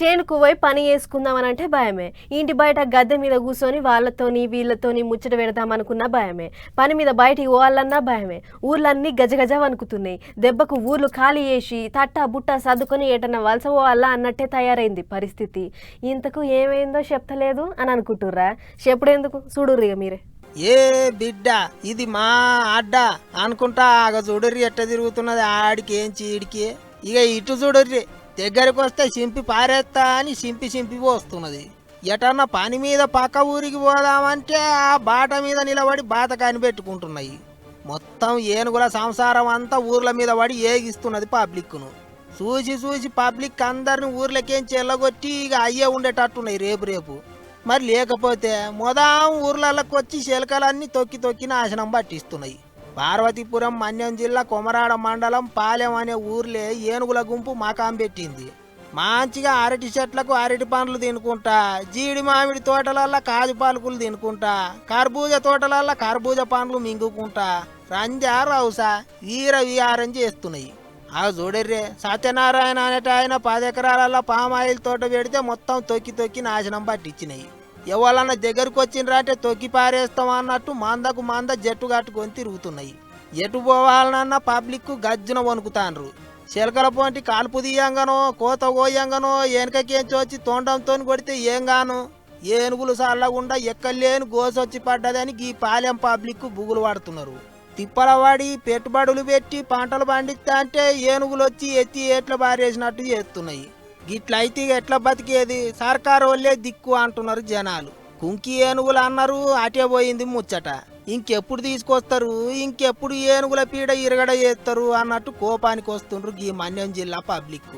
చేనుకు పోయి పని చేసుకుందామని అంటే భయమే. ఇంటి బయట గద్దె మీద కూర్చొని వాళ్ళతోని వీళ్ళతోని ముచ్చట పెడదామనుకున్న భయమే. పని మీద బయటికి పోవాలన్నా భయమే. ఊర్లన్నీ గజగజ వణుకుతున్నాయి. దెబ్బకు ఊర్లు ఖాళీ చేసి తట్ట బుట్ట సర్దుకొని ఏటన్నా వలస పోవాలా అన్నట్టే తయారైంది పరిస్థితి. ఇంతకు ఏమైందో చెప్తలేదు అని అనుకుంటుర్రా? చెప్పుడెందుకు? చూడుర్రి ఇక మీరే. ఏ బిడ్డ ఇది మా అడ్డ అనుకుంటా ఆగ చూడర్రి ఎట్ట తిరుగుతున్నది ఆడికి ఏం చీడికి? ఇక ఇటు చూడర్రి. దగ్గరికి వస్తే చింపి పారేస్తా అని చింపి సింపి పోస్తున్నది. ఎటన్నా పని మీద పక్క ఊరికి పోదామంటే ఆ బాట మీద నిలబడి బాత కనిపెట్టుకుంటున్నాయి మొత్తం ఏనుగుల సంసారం అంతా ఊర్ల మీద పడి ఏగిస్తున్నది పబ్లిక్ను చూసి చూసి పబ్లిక్ అందరిని ఊర్లకేం చెల్లగొట్టి ఇక అయ్యే ఉండేటట్టున్నాయి రేపు రేపు. మరి లేకపోతే మొదం ఊర్లలోకి వచ్చి శిలకలన్నీ తొక్కి తొక్కి నాశనం పట్టిస్తున్నాయి. పార్వతీపురం మన్యం జిల్లా కొమరాడ మండలం పాలెం అనే ఊర్లే ఏనుగుల గుంపు మకాం పెట్టింది. మంచిగా అరటి చెట్లకు అరటి పండ్లు తినుకుంటా జీడి మామిడి తోటలల్లో కాజు పాలకులు తినుకుంటా కర్బూజ తోటలల్లో కర్బూజ పండ్లు మింగుకుంటా రంజా రౌసా వీర విహారం చేస్తున్నాయి. ఆ చూడర్రే సత్యనారాయణ అనేట ఆయన పది ఎకరాలలో పామాయిల్ తోట పెడితే మొత్తం తొక్కి తొక్కి నాశనం పట్టించినాయి. ఎవరన్నా దగ్గరకు వచ్చిండ్రా అంటే తొక్కి పారేస్తాం అన్నట్టు మందకు మంద జట్టు కట్టుకొని తిరుగుతున్నాయి. ఎటు పోవాలనన్నా పబ్లిక్ గజ్జున వణుకుతాండ్రు. చిలకల పోంటి కాల్పు తీయంగానో కోత కోయంగానో వెనకకేంచి వచ్చి తొండంతో కొడితే ఏం గాను? ఏనుగులు సల్లగుండా ఎక్కలేని గోసొచ్చి పడ్డదని ఈ పాలెం పబ్లిక్ బుగులు పడుతున్నారు. తిప్పలవాడి పెట్టుబడులు పెట్టి పంటలు పండిస్తా అంటే ఏనుగులు వచ్చి ఎత్తి ఏట్లు బారేసినట్టు చేస్తున్నాయి. గిట్లయితే అయితే ఎట్లా బతికేది? సర్కారు వాళ్ళే దిక్కు అంటున్నారు జనాలు. కుంకి ఏనుగులు అన్నారు అటే పోయింది ముచ్చట. ఇంకెప్పుడు తీసుకొస్తారు? ఇంకెప్పుడు ఏనుగుల పీడ ఇరగడ చేస్తారు? అన్నట్టు కోపానికి వస్తుండ్రు ఈ మన్యం జిల్లా పబ్లిక్